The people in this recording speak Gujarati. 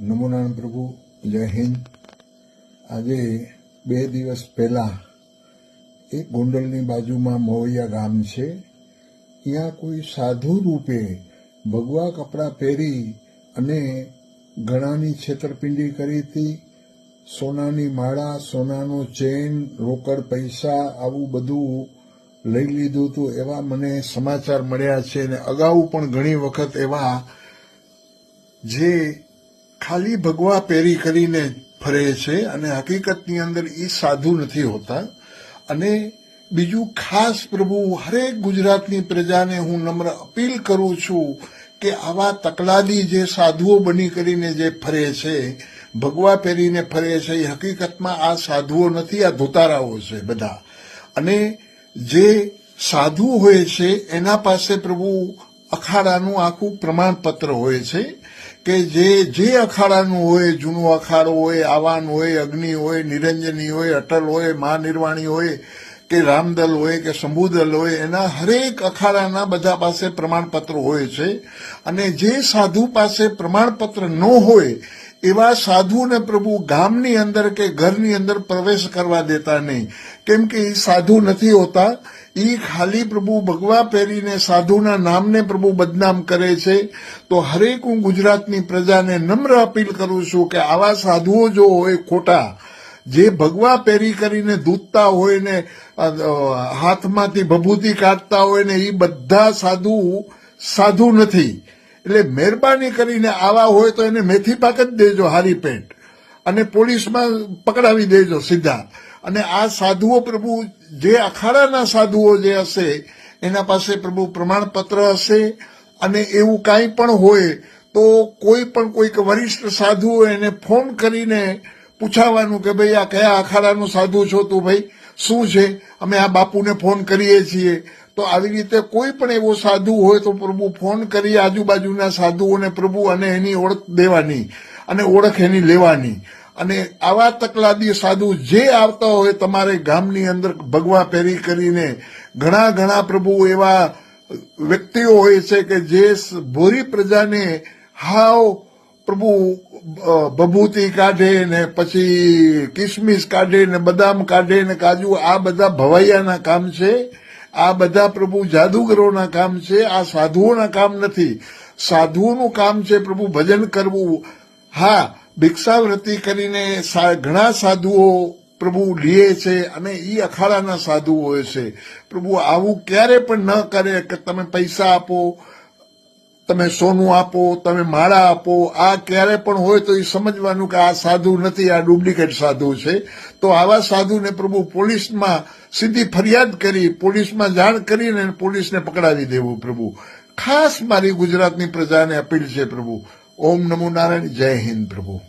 નમુનારાયણ પ્રભુ, જય હિન્દ. આજે બે દિવસ પહેલા એક ગોંડલની બાજુમાં મોવૈયા ગામ છે. ત્યાં કોઈ સાધુ રૂપે ભગવા કપડાં પહેરી અને ઘણાની છેતરપિંડી કરી હતી. સોનાની માળા, સોનાનો ચેન, રોકડ પૈસા આવું બધું લઈ લીધું હતું એવા મને સમાચાર મળ્યા છે. અને અગાઉ પણ ઘણી વખત એવા જે ખાલી ભગવા પહેરી કરીને ફરે છે અને હકીકતની અંદર એ સાધુ નથી હોતા. અને બીજું ખાસ પ્રભુ, હરેક ગુજરાતની પ્રજાને હું નમ્ર અપીલ કરું છું કે આવા તકલાદી જે સાધુઓ બની કરીને જે ફરે છે, ભગવા પહેરીને ફરે છે એ હકીકતમાં આ સાધુઓ નથી, આ ધોતારાઓ છે બધા. અને જે સાધુ હોય છે, એના પાસે પ્રભુ અખાડાનું આખું પ્રમાણપત્ર હોય છે. કે જે જે અખાડાનું હોય, જૂનું અખાડો હોય, આવાન હોય, અગ્નિ હોય, નિરંજની હોય, અટલ હોય, મહાનિર્વાણી હોય, કે રામદલ હોય, કે શંભુદલ હોય, એના હરેક અખાડાના બધા પાસે પ્રમાણપત્ર હોય છે. અને જે સાધુ પાસે પ્રમાણપત્ર ન હોય એવા સાધુને પ્રભુ ગામની અંદર કે ઘરની અંદર પ્રવેશ કરવા દેતા નહીં. કેમ કે એ સાધુ નથી હોતા. એ ખાલી પ્રભુ ભગવા પહેરીને સાધુના નામને પ્રભુ બદનામ કરે છે. તો હરેક હું ગુજરાતની પ્રજાને નમ્ર અપીલ કરું છું કે આવા સાધુઓ જો હોય ખોટા, જે ભગવા પહેરી કરીને દૂધતા હોય ને હાથમાંથી ભભૂતિ કાઢતા હોય ને એ બધા સાધુ સાધુ નથી. એટલે મહેરબાની કરીને આવા હોય તો એને મેથી પાક જ દેજો હારી પેન્ટ. અને પોલીસમાં પકડાવી દેજો સીધા. અને આ સાધુઓ પ્રભુ, જે અખાડાના સાધુઓ જે હશે, એના પાસે પ્રભુ પ્રમાણપત્ર હશે. અને એવું કાંઈ પણ હોય તો કોઈ પણ કોઈક વરિષ્ઠ સાધુઓ એને ફોન કરીને પૂછાવાનું કે ભાઈ આ કયા અખાડાનું સાધુ છો તું ભાઈ? શું છે? અમે આ બાપુને ફોન કરીએ છીએ. તો આવી રીતે કોઈ પણ એવો સાધુ હોય તો પ્રભુ ફોન કરી આજુબાજુના સાધુઓને પ્રભુ અને એની ઓળખ દેવાની અને ઓળખ એની લેવાની. અને આવા તકલાદી સાધુ જે આવતા હોય તમારે ગામની અંદર ભગવા પહેરી કરીને ઘણા ઘણા પ્રભુ એવા વ્યક્તિઓ હોય છે કે જે ભોરી પ્રજાને હાવ પ્રભુ અ, ભભૂતિ કાઢે ને પછી કિસમિસ કાઢે ને બદામ કાઢે ને કાજુ આ બધા ભવાઈયાના કામ છે. આ બધા પ્રભુ જાદુગરોના કામ છે, આ સાધુઓના કામ નથી. સાધુઓનું કામ છે પ્રભુ ભજન કરવું. હા, ભિક્ષાવૃત્તિ કરીને ઘણા સાધુઓ પ્રભુ લીએ છે અને એ અખાડાના સાધુઓ છે. પ્રભુ આવું ક્યારે પણ ન કરે કે તમે પૈસા આપો, તમે સોનું આપો, તમે માળા આપો, આ ક્યારે પણ હોય તો એ સમજવાનું કે આ સાધુ નથી, આ ડુપ્લિકેટ સાધુ છે. તો આવા સાધુને પ્રભુ પોલીસમાં સીધી ફરિયાદ કરી, પોલીસમાં જાણ કરીને પોલીસને પકડાવી દેવું પ્રભુ. ખાસ મારી ગુજરાતની પ્રજાને અપીલ છે પ્રભુ. ઓમ નમો નારાયણ. જય હિન્દ પ્રભુ.